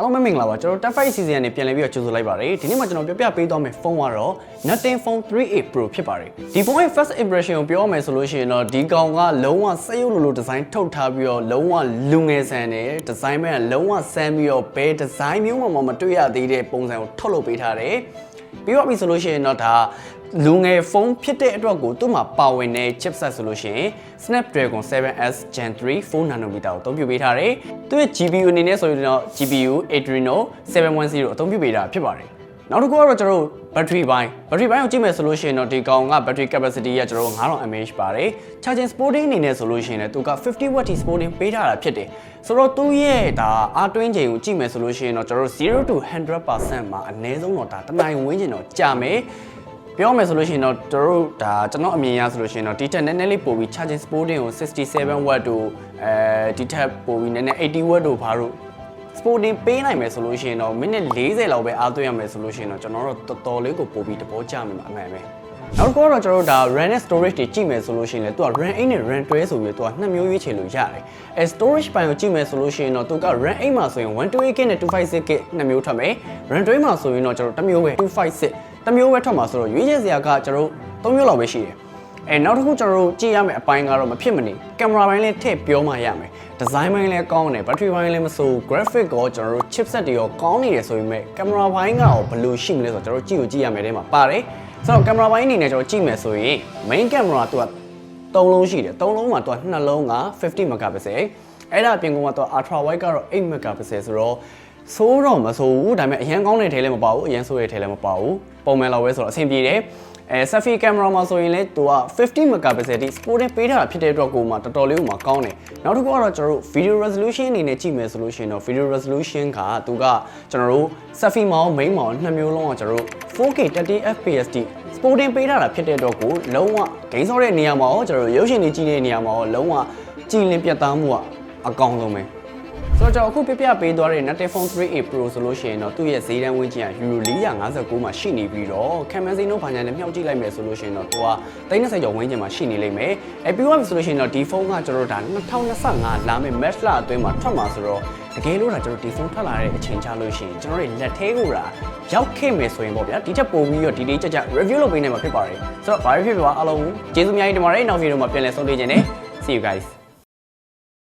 အားလုံးပဲမင်္ဂလာပါကျွန်တော် Tab 5 season ကနေပြန်လည်ပြီးတော့ကြိုဆိုလိုက်ပါတယ်ဒီနေ့မှာကျွန်တော်ပြပြပေးသွားမယ့်ဖုန်းကတော့ Nothing Phone 3a Pro ဖြစ်ပါတယ်ဒီဖုန်းရဲ့ first impression ကိုပြောရမယ်ဆိုလို့ရှိရင်တော့ဒီကောင်ကလုံးဝစက်ရုပ်လိုလိုဒီဇိုင်းထုတ်ထားပြီးတော့လုံးဝလူငယ်ဆန်တယ်ဒီဇိုင်းပဲလုံးဝဆန်းပြီးတော့ဘယ်ဒီဇိုင်းမျိုးမှမတွေ့ရသေးတဲ့ပုံစံကိုထုတ်လုပ်ပေးထားတယ် ပြီးတော့ပြီဆိုလို့ရှိရင်တော့ဒါလူငယ်ဖုန်းဖြစ်တဲ့အတွက်ကိုသူ့မှာပါဝင်တဲ့ chipset ဆိုလို့ရှိရင် Snapdragon 7s Gen 3 4 nanometer ကိုအသုံးပြုပေးထားတယ်။သူ့ရဲ့ GPU အနေနဲ့ဆိုရင်တော့ GPU Adreno 710အသုံးပြုပေးတာဖြစ်ပါတယ်။ နောက်တစ်ခုကတော့ကျွန်တော်တို့ battery ဘိုင်း battery ဘိုင်းကိုကြည့်မယ်ဆိုလို့ရှိရင်တော့ဒီကောင်က battery capacity ကကျွန်တော်တို့9000 mAh ပါတယ်။ charging sporting အနေနဲ့ဆိုလို့ရှိရင်လည်းသူက50 watt sporting ပေးထားတာဖြစ်တယ်။ဆိုတော့သူ့ရဲ့ဒါအားတွင်းချိန်ကိုကြည့်မယ်ဆိုလို့ရှိရင်တော့ကျွန်တော်တို့0 to 100%မှာအနည်းဆုံးတော့ဒါတနိုင်ဝန်းကျင်တော့ကြာမယ်။ပြောမယ်ဆိုလို့ရှိရင်တော့တို့ဒါကျွန်တော်အမြင်ရဆိုလို့ရှိရင်တော့ဒီထက်နည်းနည်းလေးပို့ပြီး charging sporting ကို67 watt တို့အဲဒီထက်ပို့ပြီးနည်းနည်း80 watt တို့ဘာလို့ sporting ပေးနိုင်မယ်ဆိုလို့ရှိရင်တော့မိနစ်40လောက်ပဲအားသွင်းရမယ်ဆိုလို့ရှိရင်တော့ကျွန်တော်တို့တော်တော်လေးကိုပို့ပြီးတဘောကြမိမှာအမှန်ပဲနောက်တစ်ခုကတော့ကျွန်တော်တို့ဒါ RAM နဲ့ storage တွေကြည့်မယ်ဆိုလို့ရှိရင်လည်းသူက RAM 8နဲ့ RAM 12ဆိုပြီးတော့သူကနှစ်မျိုးရွေးချယ်လို့ရတယ်အဲ storage ပိုင်းကိုကြည့်မယ်ဆိုလို့ရှိရင်တော့သူက RAM 8မှာဆိုရင် 128GB နဲ့ 256GB နှစ်မျိုးထွက်မယ် RAM 12မှာဆိုရင်တော့ကျွန်တော်တစ်မျိုးပဲ256တစ်မျိုးပဲထွက်မှာဆိုတော့ရွေးချယ်စရာကကျွန်တော်တို့၃မျိုးလောက်ပဲရှိတယ် အဲနောက်တစ်ခုကျွန်တော်တို့ကြည့်ရမယ့်အပိုင်းကတော့မဖြစ်မနေကင်မရာပိုင်းလေးထည့်ပြောမှရမယ်ဒီဇိုင်းပိုင်းလည်းကောင်းတယ်ဘက်ထရီပိုင်းလည်းမဆိုး graphic ကောကျွန်တော်တို့ chipset တွေရောကောင်းနေတယ်ဆိုပေမဲ့ကင်မရာပိုင်းကရောဘယ်လိုရှိမလဲဆိုတော့ကျွန်တော်တို့ကြည့်ကိုကြည့်ရမယ်တဲ့မှာပါတယ်ဆိုတော့ကင်မရာပိုင်းအနေနဲ့ကျွန်တော်ကြည့်မယ်ဆိုရင် main camera သူက၃လုံးရှိတယ်၃လုံးမှာသူကနှလုံးက50 megapixel အဲ့ဒါအပြင်ကောင်ကသူက ultra wide ကတော့8 megapixel ဆိုတော့ဆိုးတော့မဆိုးဘူးဒါပေမဲ့အရင်ကောင်းတဲ့ထဲလည်းမပါဘူးအရင်ဆိုးတဲ့ထဲလည်းမပါဘူးပုံမှန်လောက်ပဲဆိုတော့အဆင်ပြေတယ် အဲ selfie camera မှာဆိုရင်လည်းသူက50 megapixel တိ sporting ပေးထားတာဖြစ်တဲ့အတွက်ကိုမှတော်တော်လေးကိုမှကောင်းတယ်နောက်တစ်ခုကတော့ကျွန်တော်တို့ video resolution အနေနဲ့ကြည့်မယ်ဆိုလို့ရှိရင်တော့ video resolution ကသူကကျွန်တော်တို့ selfie မောင်း main မောင်းနှစ်မျိုးလုံးကကျွန်တော်တို့ 4K 30 fps တိ sporting ပေးထားတာဖြစ်တဲ့အတွက်ကိုလုံးဝဂိမ်းဆော့တဲ့နေရာမှာရောကျွန်တော်တို့ရုပ်ရှင်တွေကြည့်တဲ့နေရာမှာရောလုံးဝကြည်လင်ပြတ်သားမှုကအကောင်းဆုံးပဲ ဆိုတော့ကျွန်တော်အခုပြပြပေးသွားတဲ့ Note Phone 3a Pro ဆိုလို့ရှိရင်တော့သူ့ရဲ့ဈေးတန်းဝန်းကျင်က Euro 459မှာရှိနေပြီးတော့ခံမန်စိန်တို့ဘာညာနဲ့မြှောက်ကြည့်လိုက်မယ်ဆိုလို့ရှိရင်တော့သူက30ကျော်ဝန်းကျင်မှာရှိနေလိမ့်မယ်အဲပြီးသွားပြီဆိုလို့ရှိရင်တော့ဒီဖုန်းကကျွန်တော်တို့ဒါ2025လာမယ့် Match လအတွင်းမှာထွက်မှာဆိုတော့တကယ်လို့ဒါကျွန်တော်ဒီဖုန်းထွက်လာတဲ့အချိန်ချလို့ရှိရင်ကျွန်တော်တို့လက်သေးကိုဒါရောက်ခဲ့မယ်ဆိုရင်ပေါ့ဗျာဒီထက်ပိုပြီးတော့ဒီလေးကြကြ review လုပ်ပေးနိုင်မှာဖြစ်ပါတယ်ဆိုတော့ဘာဖြစ်ဖြစ်ပါအားလုံးကျေးဇူးအများကြီးတင်ပါတယ်နောက်ဗီဒီယိုမှာပြန်လည်ဆုံတွေ့ကြနေ see you guys